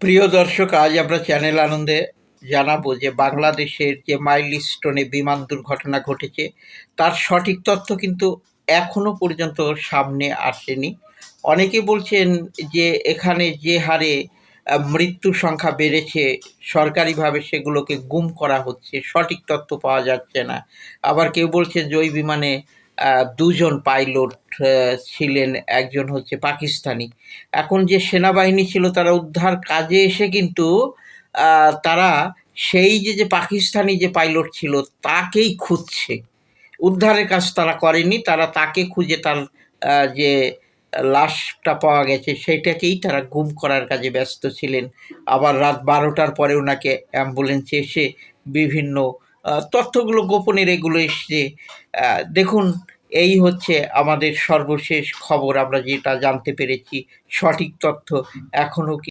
প্রিয় দর্শক, আজ আমরা চ্যানেল আনন্দে জানাব যে বাংলাদেশের যে মাইলস্টোনে বিমান দুর্ঘটনা ঘটেছে, তার সঠিক তথ্য কিন্তু এখনও পর্যন্ত সামনে আসেনি। অনেকে বলছেন যে এখানে যে হারে মৃত্যু সংখ্যা বেড়েছে, সরকারিভাবে সেগুলোকে গুম করা হচ্ছে, সঠিক তথ্য পাওয়া যাচ্ছে না। আবার কেউ বলছে যে ওই বিমানে দুজন পাইলট ছিলেন, একজন হচ্ছে পাকিস্তানি। এখন যে সেনাবাহিনী ছিল, তারা উদ্ধার কাজে এসে কিন্তু তারা সেই যে যে পাকিস্তানি যে পাইলট ছিল, তাকেই খুঁজছে। উদ্ধারের কাজ তারা করেনি, তারা তাকে খুঁজে তার যে লাশটা পাওয়া গেছে, সেটাকেই তারা গুম করার কাজে ব্যস্ত ছিলেন। আবার রাত বারোটার পরে ওনাকে অ্যাম্বুলেন্সে এসে বিভিন্ন তথ্যগুলো গোপনের এগুলো এসছে। দেখুন, এই হচ্ছে আমাদের সর্বশেষ খবর, আমরা যেটা জানতে পেরেছি, সঠিক তথ্য এখনও কি